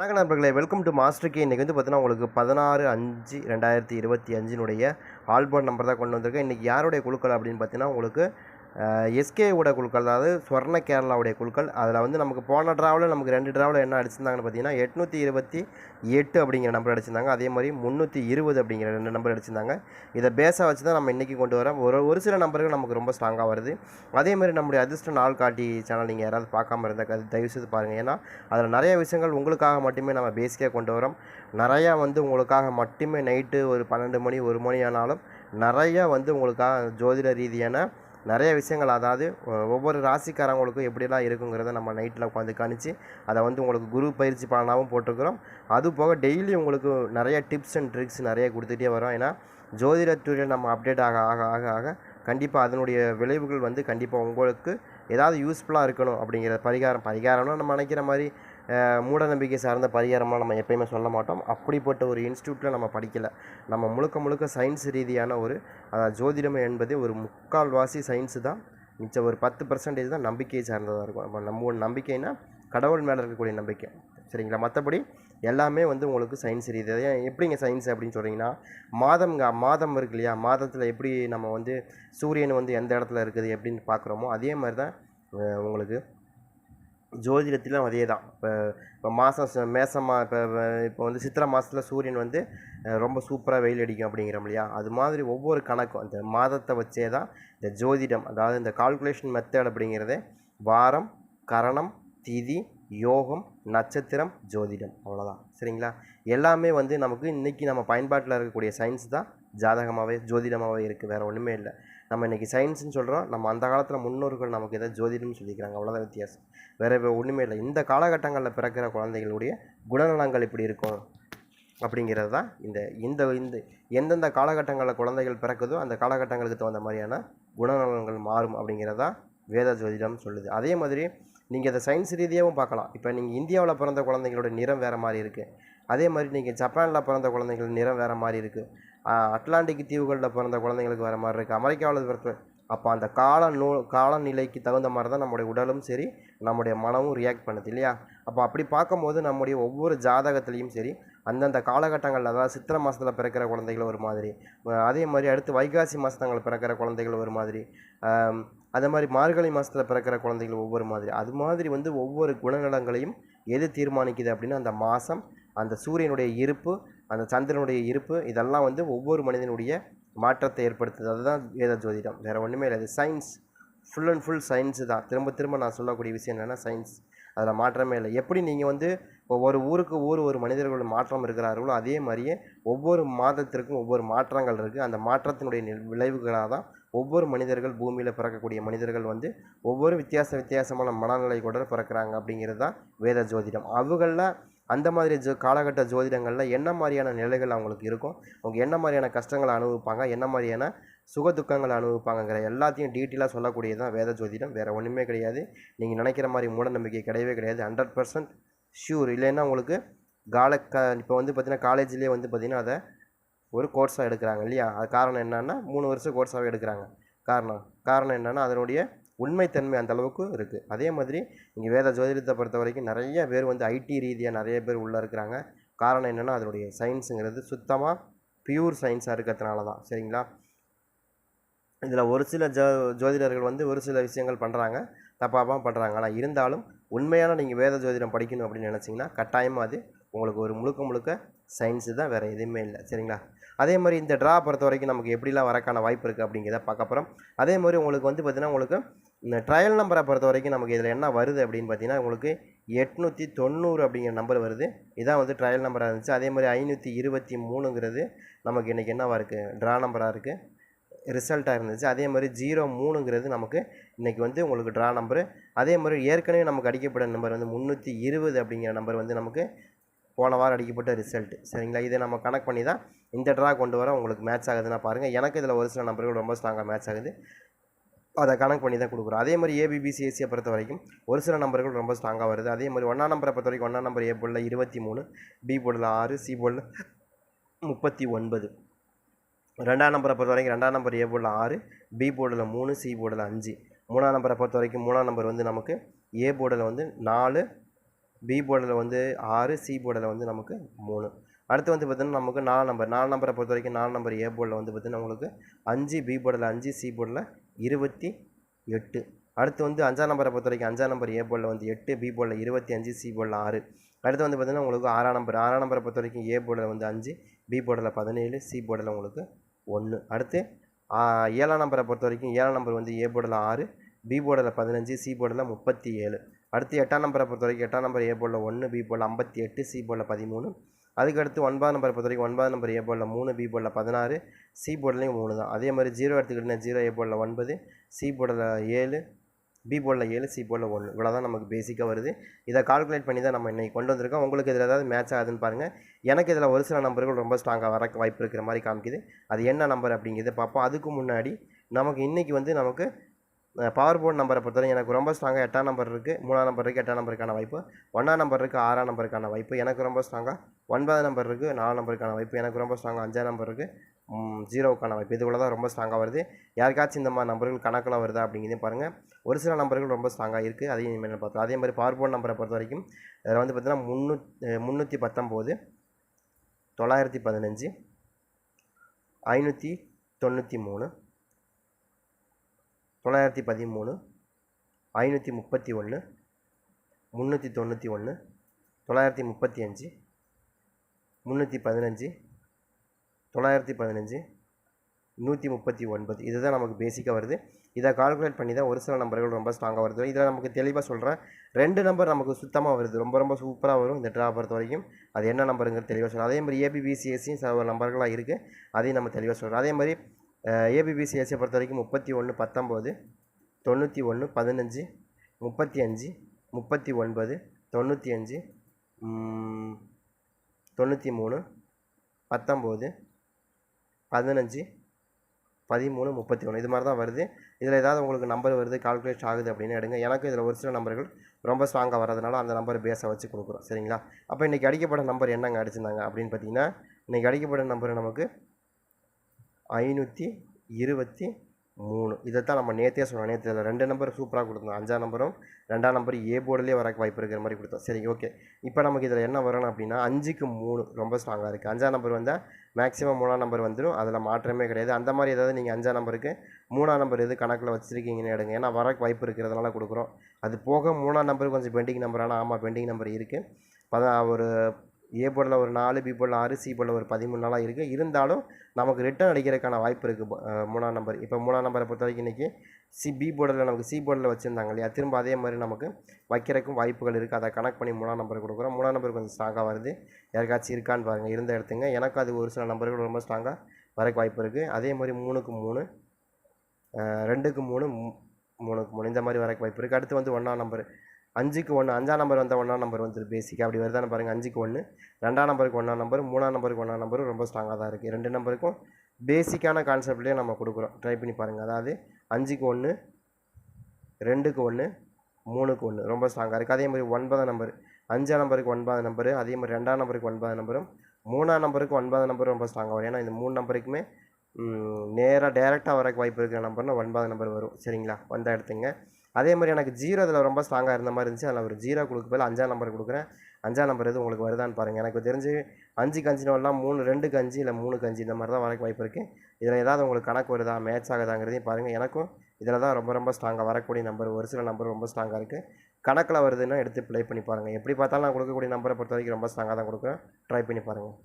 வணக்கம் நண்பர்களே welcome to master K இன்றைக்கி வந்து பார்த்தீங்கன்னா உங்களுக்கு பதினாறு அஞ்சு ரெண்டாயிரத்தி இருபத்தி அஞ்சினுடைய ஆல்போர்ட் நம்பர் தான் கொண்டு வந்திருக்கேன். இன்றைக்கி யாருடைய குழுக்கள் அப்படின்னு பார்த்தீங்கன்னா உங்களுக்கு எஸ்கேவோட குழுக்கள் அதாவது ஸ்வர்ண கேரளாவுடைய குழுக்கள் அதில் வந்து நமக்கு போன ட்ராவில் நமக்கு ரெண்டு ட்ராவில் என்ன அடிச்சிருந்தாங்கன்னு பார்த்தீங்கன்னா எட்நூற்றி இருபத்தி எட்டு அப்படிங்கிற நம்பர் அடிச்சிருந்தாங்க. அதே மாதிரி முந்நூற்றி இருபது அப்படிங்கிற ரெண்டு நம்பர் அடிச்சிருந்தாங்க. இதை பேஸாக வச்சு தான் நம்ம இன்றைக்கி கொண்டு வரோம். ஒரு ஒரு சில நம்பர்கள் நமக்கு ரொம்ப ஸ்ட்ராங்காக வருது. அதே மாதிரி நம்முடைய அதிர்ஷ்ட நாள் காட்டி சேனல் நீங்கள் யாராவது பார்க்காம இருந்தால் அது தயவு செய்து பாருங்கள் ஏன்னா அதில் நிறைய விஷயங்கள் உங்களுக்காக மட்டுமே நம்ம பேசிக்காக கொண்டு வரோம். நிறையா வந்து உங்களுக்காக மட்டுமே நைட்டு ஒரு பன்னெண்டு மணி ஒரு மணி ஆனாலும் நிறையா வந்து உங்களுக்காக ஜோதிட ரீதியான நிறைய விஷயங்கள் அதாவது ஒவ்வொரு ராசிக்காரங்களுக்கும் எப்படிலாம் இருக்குங்கிறத நம்ம நைட்டில் உட்காந்து கணிச்சு அதை வந்து உங்களுக்கு குரு பயிற்சி பலனாகவும் போட்டிருக்கிறோம். அது போக டெய்லி உங்களுக்கு நிறைய டிப்ஸ் அண்ட் ட்ரிக்ஸ் நிறைய கொடுத்துட்டே வரோம். ஏன்னா ஜோதிடத்துறையில் நம்ம அப்டேட் ஆக ஆக ஆக ஆக கண்டிப்பாக அதனுடைய விளைவுகள் வந்து கண்டிப்பாக உங்களுக்கு ஏதாவது யூஸ்ஃபுல்லாக இருக்கணும் அப்படிங்கிற பரிகாரம் பரிகாரம்னு நம்ம நினைக்கிற மாதிரி மூட நம்பிக்கை சார்ந்த பரிகாரமாக நம்ம எப்பயுமே சொல்ல மாட்டோம். அப்படிப்பட்ட ஒரு இன்ஸ்டியூட்டில் நம்ம படிக்கலை. நம்ம முழுக்க முழுக்க சயின்ஸ் ரீதியான ஒரு அதாவது ஜோதிடம் என்பது ஒரு முக்கால்வாசி சயின்ஸு தான். மிச்சம் ஒரு பத்து பர்சன்டேஜ் தான் நம்பிக்கையை சார்ந்ததாக இருக்கும். நம்ம நம்ம நம்பிக்கைனா கடவுள் மேலே இருக்கக்கூடிய நம்பிக்கை. சரிங்களா? மற்றபடி எல்லாமே வந்து உங்களுக்கு சயின்ஸ் ரீதியாக ஏன் எப்படிங்க சயின்ஸ் அப்படின்னு சொல்கிறீங்கன்னா மாதம்ங்க மாதம் இருக்கு இல்லையா? மாதத்தில் எப்படி நம்ம வந்து சூரியன் வந்து எந்த இடத்துல இருக்குது எப்படின்னு பார்க்குறோமோ அதே மாதிரி தான் உங்களுக்கு ஜோதிடத்திலும் அதே தான் இப்போ இப்போ மாதம் மேசமா இப்போ இப்போ வந்து சித்திரை மாதத்தில் சூரியன் வந்து ரொம்ப சூப்பராக வெயில் அடிக்கும் அப்படிங்கிறோம் இல்லையா? அது மாதிரி ஒவ்வொரு கணக்கும் அந்த மாதத்தை வச்சே தான் இந்த ஜோதிடம் அதாவது இந்த கால்குலேஷன் மெத்தட் அப்படிங்கிறதே வாரம் கரணம் திதி யோகம் நட்சத்திரம் ஜோதிடம் அவ்வளோதான் சரிங்களா? எல்லாமே வந்து நமக்கு இன்றைக்கி நம்ம பயன்பாட்டில் இருக்கக்கூடிய சயின்ஸ் தான் ஜாதகமாகவே ஜோதிடமாகவே இருக்குது வேறு ஒன்றுமே இல்லை. நம்ம இன்றைக்கி சயின்ஸ்னு சொல்கிறோம் நம்ம அந்த காலத்தில் முன்னோர்கள் நமக்கு எதாவது ஜோதிடம்னு சொல்லிக்கிறாங்க? அவ்வளோதான் வித்தியாசம். வேறு ஒன்றுமே இல்லை. இந்த காலகட்டங்களில் பிறக்கிற குழந்தைகளுடைய குணநலங்கள் இப்படி இருக்கும்? அப்படிங்கிறது தான் இந்த இந்த இந்த எந்தெந்த காலகட்டங்களில் குழந்தைகள் பிறக்குதோ அந்த காலகட்டங்களுக்கு தகுந்த மாதிரியான குணநலங்கள் மாறும் அப்படிங்கிறது தான் வேத ஜோதிடம் சொல்லுது. அதே மாதிரி நீங்கள் அதை சயின்ஸ் ரீதியாகவும் பார்க்கலாம். இப்போ நீங்கள் இந்தியாவில் பிறந்த குழந்தைங்களோட நிறம் வேறு மாதிரி இருக்குது அதே மாதிரி நீங்கள் ஜப்பானில் பிறந்த குழந்தைங்களோட நிறம் வேறு மாதிரி இருக்குது அட்லாண்டிக் தீவுகளில் பிறந்த குழந்தைங்களுக்கு வர மாதிரி இருக்குது அமெரிக்காவில் பிறந்த அப்போ அந்த கால நூ காலநிலைக்கு தகுந்த மாதிரி தான் நம்முடைய உடலும் சரி நம்முடைய மனமும் ரியாக்ட் பண்ணுது இல்லையா? அப்போ அப்படி பார்க்கும்போது நம்முடைய ஒவ்வொரு ஜாதகத்துலேயும் சரி அந்தந்த காலகட்டங்களில் அதாவது சித்திரை மாதத்தில் பிறக்கிற குழந்தைகள் ஒரு மாதிரி அதே மாதிரி அடுத்து வைகாசி மாதங்கள் பிறக்கிற குழந்தைகள் ஒரு மாதிரி அதே மாதிரி மார்கழி மாதத்தில் பிறக்கிற குழந்தைகள் ஒவ்வொரு மாதிரி. அது மாதிரி வந்து ஒவ்வொரு குணநலங்களையும் எது தீர்மானிக்குது அப்படின்னா அந்த மாதம் அந்த சூரியனுடைய இருப்பு அந்த சந்திரனுடைய இருப்பு இதெல்லாம் வந்து ஒவ்வொரு மனிதனுடைய மாற்றத்தை ஏற்படுத்துது. அதுதான் வேத ஜோதிடம். வேறு ஒன்றுமே இல்லை. இது science full and full science தான். திரும்ப திரும்ப நான் சொல்லக்கூடிய விஷயம் என்னென்னா சயின்ஸ் அதில் மாற்றமே இல்லை. எப்படி நீங்கள் வந்து ஒவ்வொரு ஊருக்கு ஊர் ஒரு மனிதர்களோட மாற்றம் இருக்கிறார்களோ அதே மாதிரியே ஒவ்வொரு மாதத்திற்கும் ஒவ்வொரு மாற்றங்கள் இருக்குது அந்த மாற்றத்தினுடைய விளைவுகளாக தான் ஒவ்வொரு மனிதர்கள் பூமியில் பிறக்கக்கூடிய மனிதர்கள் வந்து ஒவ்வொரு வித்தியாச வித்தியாசமான மனநிலை கூட பிறக்கிறாங்க அப்படிங்கிறது தான் வேத ஜோதிடம். அவங்களில் அந்த மாதிரி ஜோ காலகட்ட ஜோதிடங்களில் என்ன மாதிரியான நிலைகள் அவங்களுக்கு இருக்கும்? அவங்க என்ன மாதிரியான கஷ்டங்களை அனுபவிப்பாங்க? என்ன மாதிரியான சுக துக்கங்களை அனுபவிப்பாங்கங்கிற எல்லாத்தையும் டீட்டெயிலாக சொல்லக்கூடியது தான் வேத ஜோதிடம். வேறு ஒன்றுமே கிடையாது. நீங்கள் நினைக்கிற மாதிரி மூடநம்பிக்கை கிடையவே கிடையாது. ஹண்ட்ரட் பர்சன்ட் ஷூர் இல்லைன்னா உங்களுக்கு கால க இப்போ வந்து பார்த்திங்கன்னா காலேஜ்லேயே வந்து பார்த்தீங்கன்னா அதை ஒரு கோர்ஸாக எடுக்கிறாங்க இல்லையா? அது காரணம் என்னென்னா மூணு வருஷம் கோர்ஸாகவே எடுக்கிறாங்க. காரணம் காரணம் என்னென்னா அதனுடைய உண்மைத்தன்மை அந்த அளவுக்கு இருக்குது அதே மாதிரி இங்கே வேத ஜோதிடத்தை பொறுத்த வரைக்கும் நிறைய பேர் வந்து ஐடி ரீதியாக நிறைய பேர் உள்ளே இருக்கிறாங்க. காரணம் என்னென்னா அதனுடைய சயின்ஸுங்கிறது சுத்தமாக பியூர் சயின்ஸாக இருக்கிறதுனால தான். சரிங்களா? இதில் ஒரு சில ஜோ ஜோதிடர்கள் வந்து ஒரு சில விஷயங்கள் பண்ணுறாங்க தப்பாக பண்ணுறாங்க ஆனால் இருந்தாலும் உண்மையான நீங்கள் வேத ஜோதிடம் படிக்கணும் அப்படின்னு நினச்சிங்கன்னா கட்டாயமாக அது உங்களுக்கு ஒரு முழுக்க முழுக்க சயின்ஸு தான். வேறு எதுவுமே இல்லை. சரிங்களா? அதே மாதிரி இந்த ட்ரா பொறுத்த வரைக்கும் நமக்கு எப்படிலாம் வரக்கான வாய்ப்பு இருக்குது அப்படிங்கிறத பார்க்க போகிறோம் அதே மாதிரி உங்களுக்கு வந்து பார்த்திங்கன்னா உங்களுக்கு இந்த ட்ரையல் நம்பரை பொறுத்த வரைக்கும் நமக்கு இதில் என்ன வருது அப்படின்னு பார்த்தீங்கன்னா உங்களுக்கு எட்நூற்றி தொண்ணூறு அப்படிங்கிற நம்பர் வருது. இதான் வந்து ட்ரையல் நம்பராக இருந்துச்சு. அதே மாதிரி ஐநூற்றி இருபத்தி மூணுங்கிறது நமக்கு இன்றைக்கி என்னவாக இருக்குது ட்ரா நம்பராக இருக்குது ரிசல்ட்டாக இருந்துச்சு. அதே மாதிரி ஜீரோ மூணுங்கிறது நமக்கு இன்றைக்கி வந்து உங்களுக்கு ட்ரா நம்பரு அதே மாதிரி ஏற்கனவே நமக்கு அடிக்கப்பட்ட நம்பர் வந்து முந்நூற்றி இருபது அப்படிங்கிற நம்பர் வந்து நமக்கு போன வாரம் அடிக்கப்பட்ட ரிசல்ட் சரிங்களா? இதை நம்ம கனெக்ட் பண்ணி தான் இந்த ட்ரா கொண்டு வர உங்களுக்கு மேட்ச் ஆகுதுன்னா பாருங்கள் எனக்கு இதில் ஒரு சில நம்பர்கள் ரொம்ப ஸ்ட்ராங்காக மேட்ச் ஆகுது. அதை கணக்கு பண்ணி தான் கொடுக்குறோம். அதே மாதிரி ஏபிபிசிஎஸ்சியை பொறுத்த வரைக்கும் ஒரு சில நம்பர்கள் ரொம்ப ஸ்ட்ராங்காக வருது. அதே மாதிரி ஒன்றாம் நம்பரை பொறுத்த வரைக்கும் ஒன்றாம் நம்பர் ஏ போர்டில் இருபத்தி மூணு பி போர்டில் ஆறு சி போர்டில் முப்பத்தி ஒன்பது. ரெண்டாம் நம்பரை பொறுத்த வரைக்கும் ரெண்டாம் நம்பர் ஏ போர்டில் ஆறு பி போர்டில் மூணு சி போர்டில் அஞ்சு. மூணாம் நம்பரை பொறுத்த வரைக்கும் மூணாம் நம்பர் வந்து நமக்கு ஏ போர்டில் வந்து நாலு பி போர்டில் வந்து ஆறு சி போர்டில் வந்து நமக்கு மூணு. அடுத்து வந்து பார்த்தீங்கன்னா நமக்கு நாலு நம்பர் நாலு நம்பரை பொறுத்த வரைக்கும் நாலு நம்பர் ஏ போர்டில் வந்து பார்த்திங்கன்னா உங்களுக்கு அஞ்சு பி போர்டில் அஞ்சு சி போர்டில் இருபத்தி எட்டு. அடுத்து வந்து அஞ்சாம் நம்பரை பொறுத்த வரைக்கும் அஞ்சாம் நம்பர் ஏ போர்டில் வந்து எட்டு பி போர்டில் இருபத்தி அஞ்சு சி போர்டில் ஆறு. அடுத்து வந்து பார்த்தீங்கன்னா உங்களுக்கு ஆறாம் நம்பர் ஆறாம் நம்பரை பொறுத்த வரைக்கும் ஏ போர்டில் வந்து அஞ்சு பி போர்டில் பதினேழு சி போர்டில் உங்களுக்கு ஒன்று அடுத்து ஏழாம் நம்பரை பொறுத்த வரைக்கும் ஏழாம் நம்பர் வந்து ஏ போர்டில் ஆறு பி போர்டில் பதினஞ்சு சி போர்டில் முப்பத்தி ஏழு. அடுத்து எட்டாம் நம்பரை பொறுத்த வரைக்கும் எட்டாம் நம்பர் ஏ போர்டில் ஒன்று பி போர்டில் ஐம்பத்தி எட்டு சி போர்டில் பதிமூணு. அதுக்கடுத்து ஒன்பதாம் நம்பரை பொறுத்த வரைக்கும் ஒன்பதாம் நம்பர் ஏ போர்டில் மூணு பி போர்டில் பதினாறு சி போர்டிலையும் மூணு தான். அதே மாதிரி ஜீரோ எடுத்துக்கிட்டீங்கன்னா ஜீரோ ஏ போர்டில் ஒன்பது சி போர்டில் ஏழு பி போர்டில் ஏழு சி போர்டில் ஒன்று இவ்வளோ தான் நமக்கு பேசிக்காக வருது. இதை கால்குலேட் பண்ணி தான் நம்ம இன்றைக்கி கொண்டு வந்திருக்கோம். உங்களுக்கு இதில் ஏதாவது மேட்ச் ஆகுதுன்னு பாருங்கள் எனக்கு இதில் ஒரு சில நம்பர்கள் ரொம்ப ஸ்ட்ராங்காக வர வாய்ப்பு இருக்கிற மாதிரி காமிக்குது. அது என்ன நம்பர் அப்படிங்கிறத பார்ப்போம். அதுக்கு முன்னாடி நமக்கு இன்றைக்கி வந்து நமக்கு பவர் போர்ட் நம்பரை பொறுத்தவரை எனக்கு ரொம்ப ஸ்ட்ராங்காக எட்டாம் நம்பர் இருக்குது மூணாம் நம்பர் இருக்குது எட்டாம் நம்பருக்கான வாய்ப்பு. ஒன்றாம் நம்பர் இருக்குது ஆறாம் நம்பருக்கான வாய்ப்பு. எனக்கு ரொம்ப ஸ்ட்ராங்காக ஒன்பதாம் நம்பர் இருக்குது நாலாம் நம்பருக்கான வாய்ப்பு. எனக்கு ரொம்ப ஸ்ட்ராங்காக அஞ்சாம் நம்பர் இருக்குது ஜீரோவுக்கான வாய்ப்பு. இதுக்குள்ள தான் ரொம்ப ஸ்ட்ராங்காக வருது. யாருக்காச்சும் இந்த மாதிரி நம்பர்கள் கணக்கில் வருதா அப்படிங்கிறதையும் பாருங்கள் ஒரு சில நம்பர்கள் ரொம்ப ஸ்ட்ராங்காக இருக்குது அதையும் இனிமேல் பார்த்தோம் அதே மாதிரி பவர் போர்ட் நம்பரை பொறுத்த வரைக்கும் அதில் வந்து பார்த்தீங்கன்னா முந்நூத் முந்நூற்றி பத்தொம்போது தொள்ளாயிரத்தி பதினஞ்சு ஐநூற்றி தொண்ணூற்றி மூணு தொள்ளாயிரத்தி பதிமூணு ஐநூற்றி முப்பத்தி ஒன்று முந்நூற்றி தொண்ணூற்றி ஒன்று தொள்ளாயிரத்தி முப்பத்தி அஞ்சு முந்நூற்றி பதினஞ்சு தொள்ளாயிரத்தி பதினஞ்சு நூற்றி முப்பத்தி ஒன்பது. இதுதான் நமக்கு பேசிக்காக வருது. இதை கால்குலேட் பண்ணி தான் ஒரு சில நம்பர்கள் ரொம்ப ஸ்ட்ராங்காக வருது. இதில் நமக்கு தெளிவாக சொல்கிறேன். ரெண்டு நம்பர் நமக்கு சுத்தமாக வருது. ரொம்ப ரொம்ப சூப்பராக வரும் இந்த ட்ரா பொறுத்த வரைக்கும். அது என்ன நம்பருங்கிறது தெளிவாக சொல்கிறேன். அதே மாதிரி ஏபிபிசிஎஸ்சியும் சில நம்பர்களாக இருக்குது. அதையும் நம்ம தெளிவாக சொல்கிறோம் அதே மாதிரி ஏபிபிசிஎஸ்சியை பொறுத்த வரைக்கும் முப்பத்தி ஒன்று பத்தொம்போது தொண்ணூற்றி ஒன்று பதினஞ்சு முப்பத்தி அஞ்சு முப்பத்தி ஒன்பது தொண்ணூற்றி அஞ்சு தொண்ணூற்றி மூணு பத்தொம்போது பதினஞ்சு பதிமூணு முப்பத்தி ஒன்று இது மாதிரி தான் வருது. இதில் ஏதாவது உங்களுக்கு நம்பர் வருது கால்குலேட் ஆகுது அப்படின்னு எடுங்க. எனக்கு இதில் ஒரு சில நம்பர்கள் ரொம்ப ஸ்ட்ராங்காக வரதுனால அந்த நம்பர் பேஸை வச்சு கொடுக்குறோம். சரிங்களா? அப்போ இன்றைக்கி அடிக்கப்பட்ட நம்பர் என்னங்க அடிச்சிருந்தாங்க அப்படின்னு பார்த்தீங்கன்னா இன்றைக்கி அடிக்கப்பட்ட நம்பர் நமக்கு ஐநூற்றி இருபத்தி மூணு. இதைத்தான் நம்ம நேற்றே சொன்னோம். நேற்று இதில் ரெண்டு நம்பர் சூப்பராக கொடுத்தோம். அஞ்சாம் நம்பரும் ரெண்டாம் நம்பர் ஏ போர்டிலே வரக்கு வாய்ப்பு இருக்கிற மாதிரி கொடுத்தோம். சரி ஓகே. இப்போ நமக்கு இதில் என்ன வரணும் அப்படின்னா அஞ்சுக்கு மூணு ரொம்ப ஸ்ட்ராங்காக இருக்குது அஞ்சாம் நம்பர் வந்தால் மேக்ஸிமம் மூணாம் நம்பர் வந்துடும். அதில் மாற்றமே கிடையாது. அந்த மாதிரி ஏதாவது நீங்கள் அஞ்சாம் நம்பருக்கு மூணாம் நம்பர் எது கணக்கில் வச்சுருக்கீங்கன்னு எடுங்க. ஏன்னா வரக்கு வாய்ப்பு இருக்கிறதுனால கொடுக்குறோம். அது போக மூணாம் நம்பர் கொஞ்சம் பெண்டிங் நம்பரான ஆமாம் பெண்டிங் நம்பர் இருக்குது பத ஒரு ஏ போர்டில் ஒரு நாலு பி போர்டில் ஆறு சி போர்டில் ஒரு பதிமூணு நாளாக இருக்குது இருந்தாலும் நமக்கு ரிட்டர்ன் அடிக்கிறதுக்கான வாய்ப்பு இருக்குது மூணாம் நம்பர் இப்போ மூணாம் நம்பரை பொறுத்த வரைக்கும் இன்றைக்கி சி பி போர்டில் நமக்கு சி போர்டில் வச்சுருந்தாங்க இல்லையா? திரும்ப அதே மாதிரி நமக்கு வைக்கிறக்கும் வாய்ப்புகள் இருக்குது அதை கனெக்ட் பண்ணி மூணாம் நம்பர் கொடுக்குறோம். மூணாம் நம்பர் கொஞ்சம் ஸ்ட்ராங்காக வருது. யாருக்காச்சும் இருக்கான்னு பாருங்கள் இருந்த எடுத்துங்க எனக்கு அது ஒரு சில நம்பர்கள் ரொம்ப ஸ்ட்ராங்காக வரக்கு வாய்ப்பு இருக்குது அதே மாதிரி மூணுக்கு மூணு ரெண்டுக்கு மூணு மூணுக்கு மூணு. இந்த மாதிரி வரக்கு வாய்ப்பு இருக்குது அடுத்து வந்து ஒன்றாம் நம்பர் அஞ்சுக்கு ஒன்று அஞ்சாம் நம்பர் வந்தால் ஒன்றாம் நம்பர் வந்து பேசிக்காக அப்படி வருதான்னு பாருங்கள் அஞ்சுக்கு ஒன்று ரெண்டாம் நம்பருக்கு ஒன்றாம் நம்பர் மூணாம் நம்பருக்கு ஒன்றாம் நம்பரும் ரொம்ப ஸ்ட்ராங்காக தான் இருக்குது ரெண்டு நம்பருக்கும் பேசிக்கான கான்செப்ட்லேயே நம்ம கொடுக்குறோம். ட்ரை பண்ணி பாருங்கள் அதாவது அஞ்சுக்கு ஒன்று ரெண்டுக்கு ஒன்று மூணுக்கு ஒன்று ரொம்ப ஸ்ட்ராங்காக இருக்குது அதே மாதிரி ஒன்பதாம் நம்பர் அஞ்சாம் நம்பருக்கு ஒன்பதாம் நம்பரு அதே மாதிரி ரெண்டாம் நம்பருக்கு ஒன்பதாம் நம்பரும் மூணாம் நம்பருக்கு ஒன்பதாம் நம்பரும் ரொம்ப ஸ்ட்ராங்காக வரும். ஏன்னா இந்த மூணு நம்பருக்குமே நேராக டேரெக்டாக வரக்கு வாய்ப்பு இருக்கிற நம்பர்னா ஒன்பதாம் நம்பர் வரும். சரிங்களா? வந்தால் எடுத்துங்க. அதே மாதிரி எனக்கு ஜீரோ இதில் ரொம்ப ஸ்ட்ராங்காக இருந்த மாதிரி இருந்துச்சு. அதில் ஒரு ஜீரோ கொடுக்க போய் அஞ்சாம் நம்பர் கொடுக்குறேன். அஞ்சாம் நம்பர் எது உங்களுக்கு வருதான்னு பாருங்கள் எனக்கு தெரிஞ்சு அஞ்சு கஞ்சினோலாம் மூணு ரெண்டு கஞ்சி இல்லை மூணு கஞ்சி இந்த மாதிரி தான் வரக்கு வாய்ப்பு இருக்குது இதில் ஏதாவது உங்களுக்கு கணக்கு வருதா மேட்ச் ஆகுதாங்கிறதையும் பாருங்கள் எனக்கும் இதில் தான் ரொம்ப ரொம்ப ஸ்ட்ராங்காக வரக்கூடிய நம்பர் ஒரு சில நம்பர் ரொம்ப ஸ்ட்ராங்காக இருக்குது கணக்கில் வருதுன்னா எடுத்து ப்ளே பண்ணி பாருங்கள் எப்படி பார்த்தாலும் நான் கொடுக்கக்கூடிய நம்பரை பொறுத்த வரைக்கும் ரொம்ப ஸ்ட்ராங்காக தான் கொடுக்குறேன். ட்ரை பண்ணி பாருங்கள்